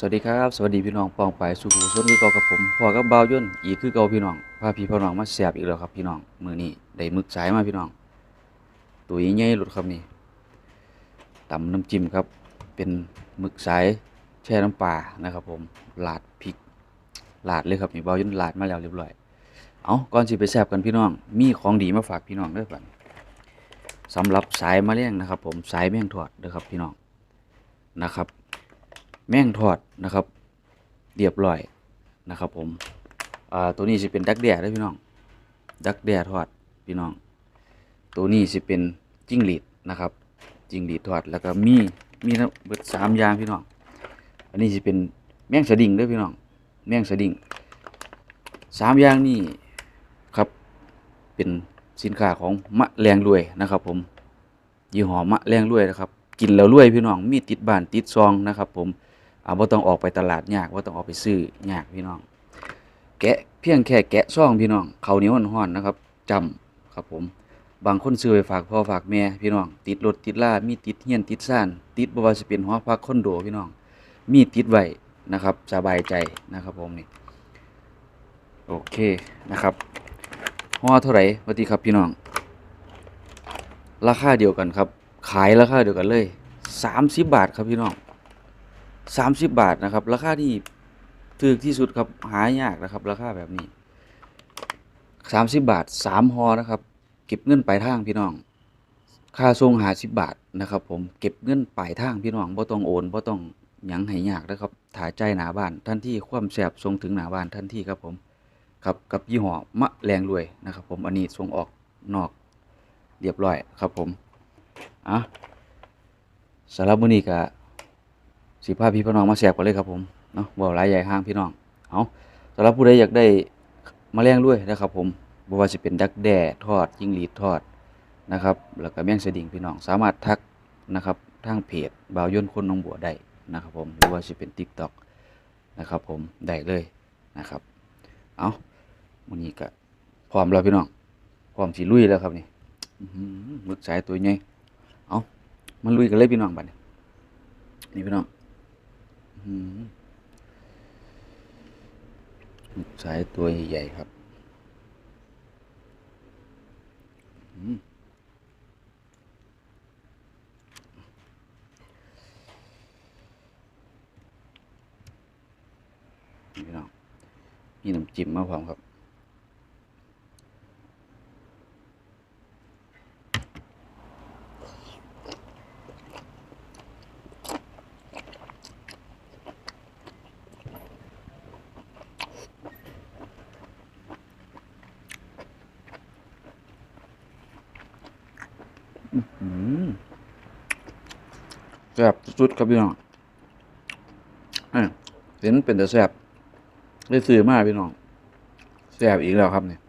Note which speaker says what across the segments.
Speaker 1: สวัสดีครับ สวัสดีพี่น้องปองไปสู่หูส้นคือเก่ากับผมพ่อกับบ่าวย่นอีกคือเก่าพี่น้องพาพี่พ่อน้องมาแซ่บอีกแล้วครับพี่น้องมือนี้ได้มึกสายมาพี่น้อง ตัวใหญ่หลุดครับนี่ตำน้ำจิ้มครับ เป็นมึกสายแช่น้ำปลานะครับ ผมลาดพริกลาดเลยครับนี่บ่าวย่นลาดมาแล้วเรียบร้อยเอาก่อนสิไปแซบกันพี่น้อง มีของดีมาฝากพี่น้องด้อบัดสำหรับสายมะเร็งนะครับ ผมสายแมงทอดเด้อครับพี่น้องนะครับ แม่งทอดนะครับ เรียบร้อยนะครับผมอ่าตัวนี้สิเป็นดักแด้เด้พี่น้อง ดักแด้ทอดพี่น้อง ตัวนี้สิเป็นจิ้งหรีดนะครับ จิ้งหรีดทอดแล้วก็มีมีทั้งเบิดสามอย่างพี่น้อง อันนี้สิเป็นแมงสดิ้งด้อพี่น้อง แมงสดิ้งสามอย่างนี้ครับเป็นสินค้าของมะแรงรวยนะครับ ผมยี่ห้อมะแรงรวยนะครับ กินแล้วรวยพี่น้องมีติดบ้านติดซองนะครับ ผม อ่าบ่ต้องออกไปตลาดยากบ่ต้องออกไปซื้อยากพี่น้อง แกะเพียงแค่แกะซองพี่น้องเขาเหนียวร้อนๆนะครับจำครับผมบางคนซื้อไปฝากพ่อฝากแม่พี่น้อง ติดรถติดล่ามีติดเฮียนติดซ่าน ติดบว่าสิเป็นหอพักคอนโดพี่น้อง มีติดไว้นะครับ สบายใจนะครับผมนี่โอเคนะครับห่อเท่าไหร่วัสดีครับพี่น้อง ราคาเดียวกันครับ ขายราคาเดียวกันเลย 30 บาทครับพี่น้อง สามสิบบาทนะครับ ราคาที่ถูกที่สุดครับหายากนะครับ ราคาแบบนี้สามสิบบาทสามฮอนะครับ เก็บเงินปลายทางพี่น้อง ค่าส่งหาสิบบาทนะครับ ผมเก็บเงินปลายทางพี่น้องบ่ต้องโอนบ่ต้องยังให้ยากนะครับถ่ายใจหนาบ้านทันที่ความแสบส่งถึงหนาบ้านทันที่ครับผมครับกับยี่ห้อมะแรงรวยนะครับ ผมอันนี้ส่งออกนอกเรียบร้อยครับผมอะสำหรับมื้อนี้ก็ สิพาพี่พี่น้องมาแสบกันเลยครับผมเนาะบ่หลายใหญ่ห้างพี่น้องเอาสำหรับผู้ใดอยากได้มาแรงด้วยนะครับผมบ่ว่าสิเป็นดักแด้ทอดจิ้งหรีดทอดนะครับ แล้วก็แมงสดิงพี่น้องสามารถทักนะครับทางเพจบ่าวยนคนหนองบัวได้นะครับผมหรือว่าสิเป็น TikTok นะครับผมได้เลยนะครับเอาวันนี้ก็พร้อมแล้วพี่น้องพร้อมสิลุยแล้วครับนี่มึกสายตัวใหญ่เอามาลุยกันเลยพี่น้องบัดนี้นี่พี่น้อง สายตัวใหญ่ ๆ ครับมนี่พี่น้องมีน้ำจิ้มมาพร้อมครับ อืม แซ่บสุดครับพี่น้องเอ้ยเห็นเป็นแต่แซ่บได้ซื้อมากพี่น้องแซ่บอีกแล้วครับเนี่ย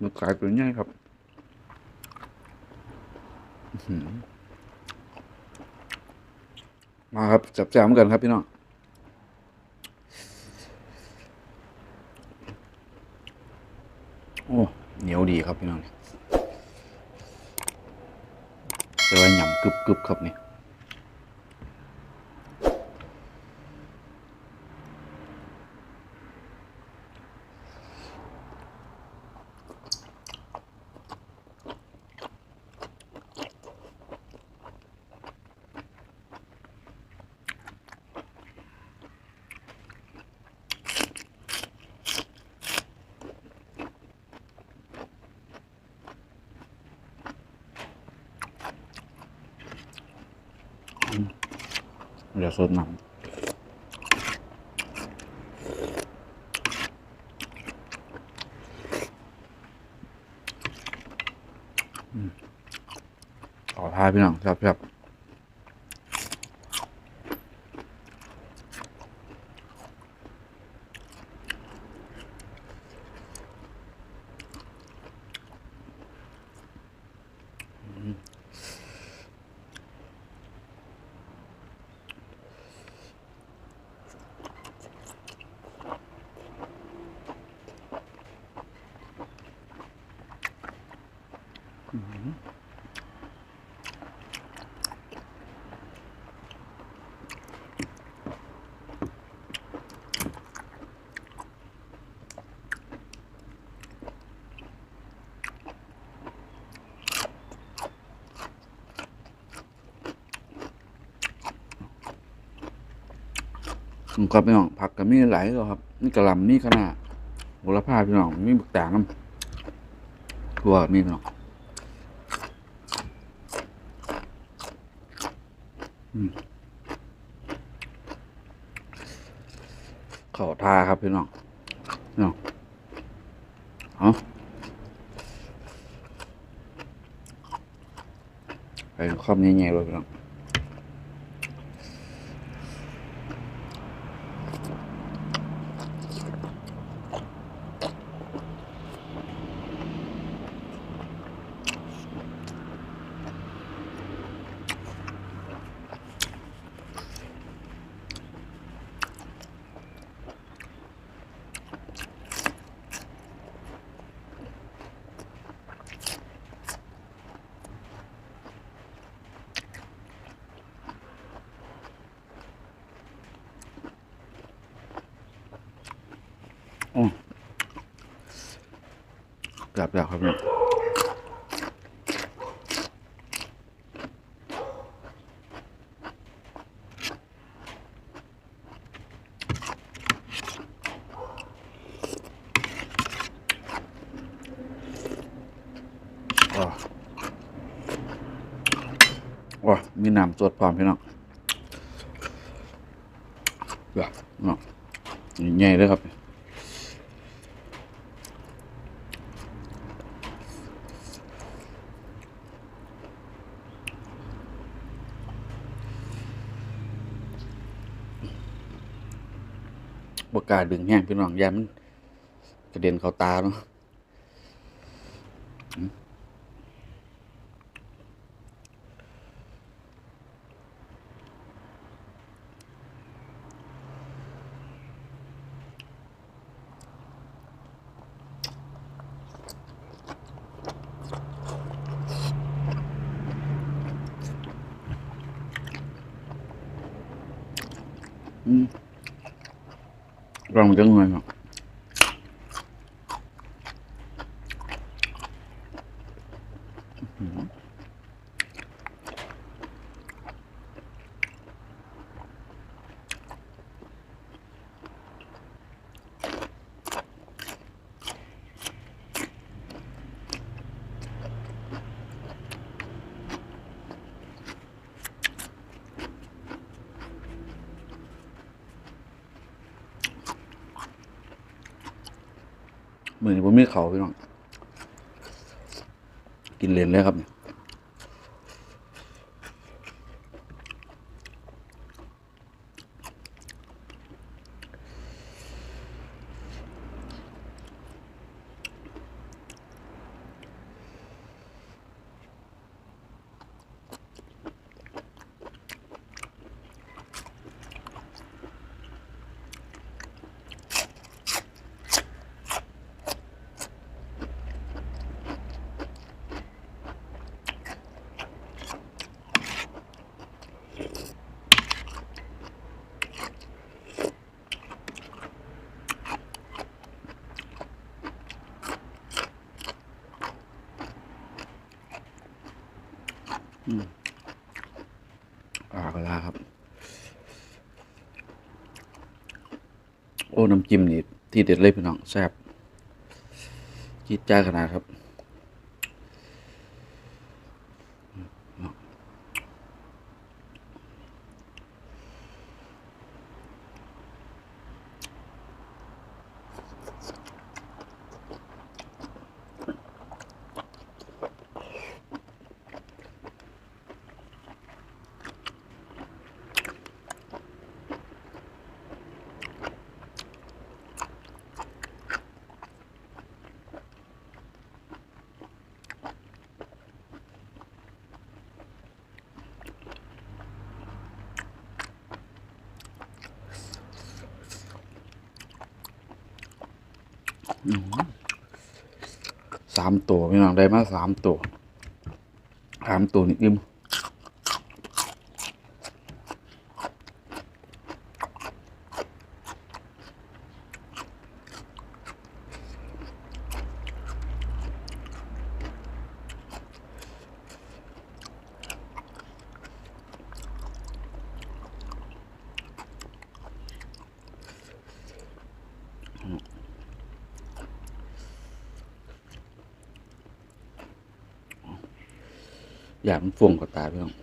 Speaker 1: มันขายตัวใหญ่ครับมาครับจับแซ่บเหมือนกันครับพี่น้องโอ้เหนียวดีครับพี่น้องแต่ว่าหยำกรึบกรึบครับนี่เดี๋ยวสดน้ำอืมขอพาพี่น้องครับครับ ครับพี่น้องผักก็มีหลายตัวครับ นี่กระหลำนี่ขนาดโหระพาพี่น้องมีบักแตงน้ำตัวมีพี่น้องเข่าทาครับพี่น้องพี่น้องเอาไปครอบใหญ่ๆเลยพี่น้อง กลับแล้วครับพี่น้องว้าว้ามีน้ำสดพร้อมพี่น้องว้าวเนาะใหญ่เลยครับ บกล้าดึงแห้งพี่น้องยันมันกระเด็นเข้าตาเนาะอืม อืมลองจังเลยเนาะอื้อหือ มือนี้ผมมีเขาพี่น้อง กินเลนเลยครับเนี่ย โอ้น้ำจิ้มนี่ที่เด็ดเลยพี่น้องแซ่บจีดจ้าขนาดครับ สามตัวพี่น้องได้มาสามตัวสามตัวนี่อิ่ม อยากมันฟงกับตาพี่น้อง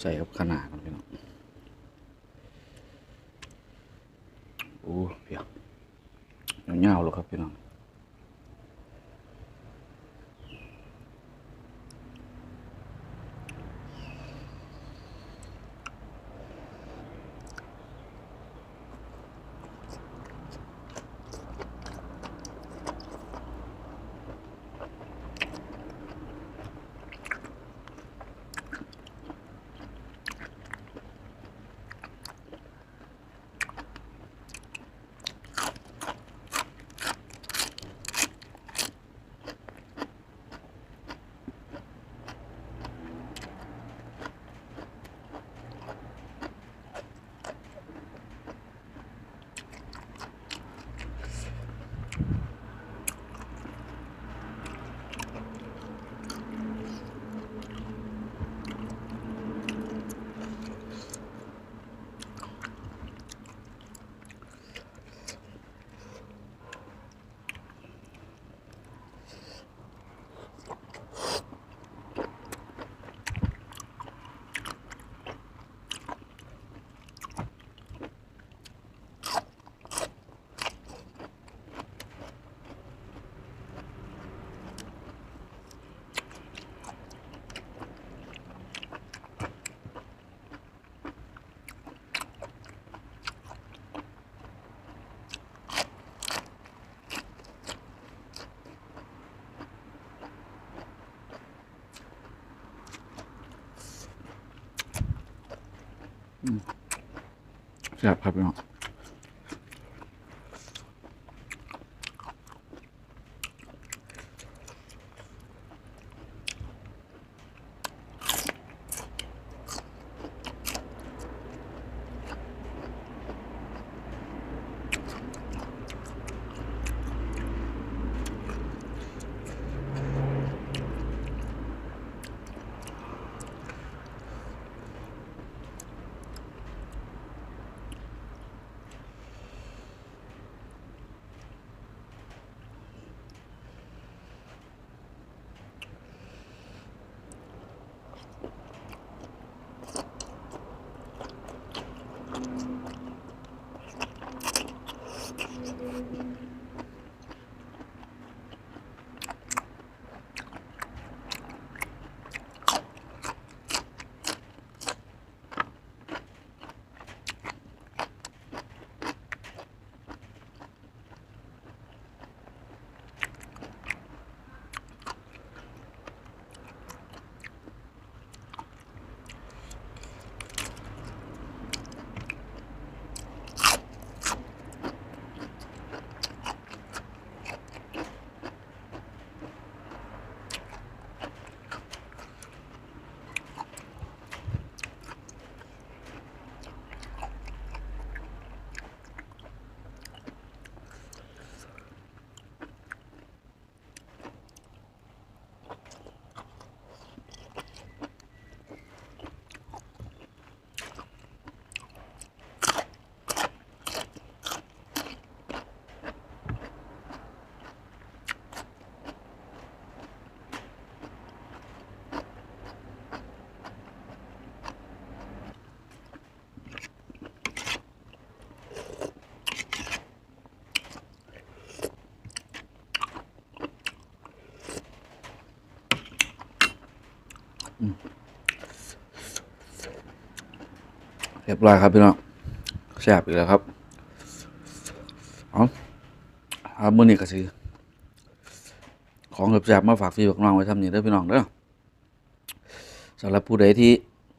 Speaker 1: ใส่กับขนาดกันพี่น้องโอ้เพียงเงาวๆเลยครับพี่น้อง แซ่บครับพี่น้อง รียบร้อยครับพี่น้องแซ่บอีกแล้วครับเอาครับมื้อนี้ก็สิของแซ่บๆมาฝากพี่ฝากน้องไว้ทำนี่เด้อพี่น้องเด้อสำหรับผู้ใดที่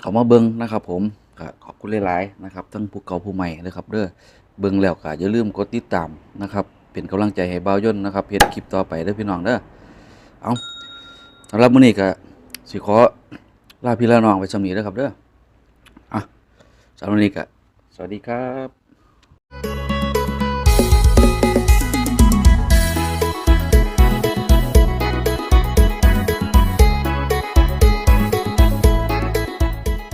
Speaker 1: เขามาเบิ่งนะครับ ผมก็ขอบคุณหลายๆนะครับ ทั้งผู้เก่าผู้ใหม่นะครับเด้อเบิ่งแล้วก็อย่าลืมกดติดตามนะครับเป็นกำลังใจให้บ่าวย่นนะครับเฮ็ดคลิปต่อไปเด้อพี่น้องเด้อเอาสำหรับมื้อนี้ก็สิขอลาพี่ลาน้องไว้สำนี้เด้อครับเด้อ สำหรับวันนี้ก็สวัสดีครับ